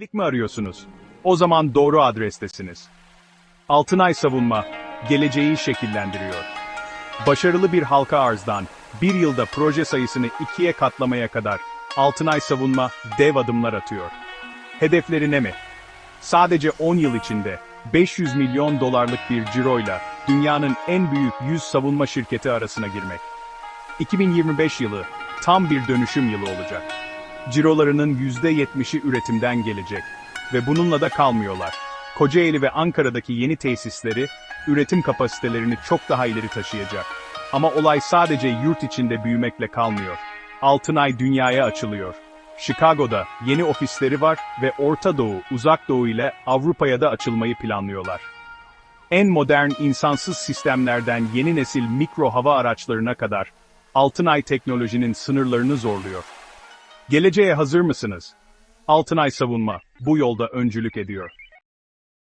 Lik mi arıyorsunuz? O zaman doğru adrestesiniz. Altınay Savunma, geleceği şekillendiriyor. Başarılı bir halka arzdan, bir yılda proje sayısını ikiye katlamaya kadar Altınay Savunma dev adımlar atıyor. Hedefleri ne mi? Sadece 10 yıl içinde 500 milyon dolarlık bir ciroyla dünyanın en büyük 100 savunma şirketi arasına girmek. 2025 yılı tam bir dönüşüm yılı olacak. Cirolarının %70'i üretimden gelecek ve bununla da kalmıyorlar. Kocaeli ve Ankara'daki yeni tesisleri üretim kapasitelerini çok daha ileri taşıyacak. Ama olay sadece yurt içinde büyümekle kalmıyor. Altınay dünyaya açılıyor. Chicago'da yeni ofisleri var ve Orta Doğu, Uzak Doğu ile Avrupa'ya da açılmayı planlıyorlar. En modern insansız sistemlerden yeni nesil mikro hava araçlarına kadar Altınay teknolojinin sınırlarını zorluyor. Geleceğe hazır mısınız? Altınay Savunma bu yolda öncülük ediyor.